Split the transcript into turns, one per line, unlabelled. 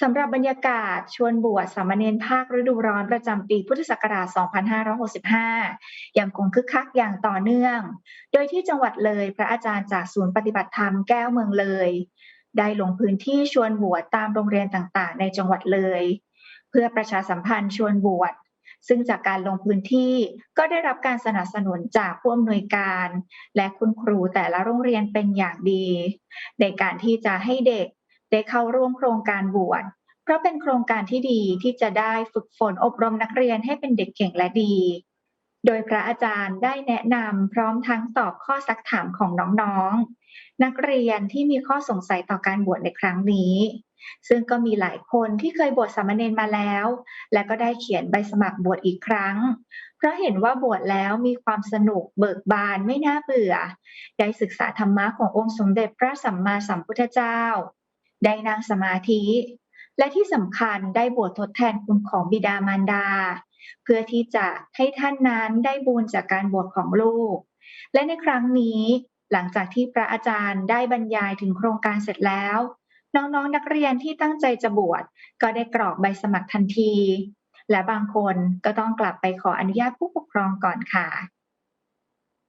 สำหรับบรรยากาศชวนบวชสามเณรภาคฤดูร้อนประจำปีพุทธศักราช 2565 ยังคงคึกคักอย่างต่อเนื่อง โดยที่จังหวัดเลยพระอาจารย์จากศูนย์ปฏิบัติธรรมแก้วเมืองเลย ได้ลงพื้นที่ชวนบวชตามโรงเรียนต่างๆ ในจังหวัดเลย เพื่อประชาสัมพันธ์ชวนบวชซึ่งจากการลงพื้นที่ก็ได้รับการสนับสนุนจากผู้อำนวยการ และคุณครูแต่ละโรงเรียนเป็นอย่างดี ในการที่จะให้เด็ก ได้เข้าร่วมโครงการบวชเพราะเป็นโครงการที่ดีที่จะได้ฝึกฝนอบรมนักเรียนให้เป็นเด็กเก่งและดี โดยพระอาจารย์ได้แนะนำพร้อมทั้งตอบข้อซักถามของน้องๆ นักเรียนที่มีข้อสงสัยต่อการบวชในครั้งนี้ ซึ่งก็มีหลายคนที่เคยบวชสามเณรมาแล้ว และก็ได้เขียนใบสมัครบวชอีกครั้ง เพราะเห็นว่าบวชแล้วมีความสนุกเบิกบานไม่น่าเบื่อ ได้ศึกษาธรรมะขององค์สมเด็จพระสัมมาสัมพุทธเจ้า ได้นั่งสมาธิ และที่สำคัญได้บวชทดแทนคุณของบิดามารดา เพื่อที่จะให้ท่านนั้นได้บุญจากการบวชของลูก และในครั้งนี้หลังจากที่พระอาจารย์ได้บรรยายถึงโครงการเสร็จแล้ว น้องๆนักเรียนที่ตั้งใจจะบวชก็ได้กรอกใบสมัครทันที และบางคนก็ต้องกลับไปขออนุญาตผู้ปกครองก่อนค่ะ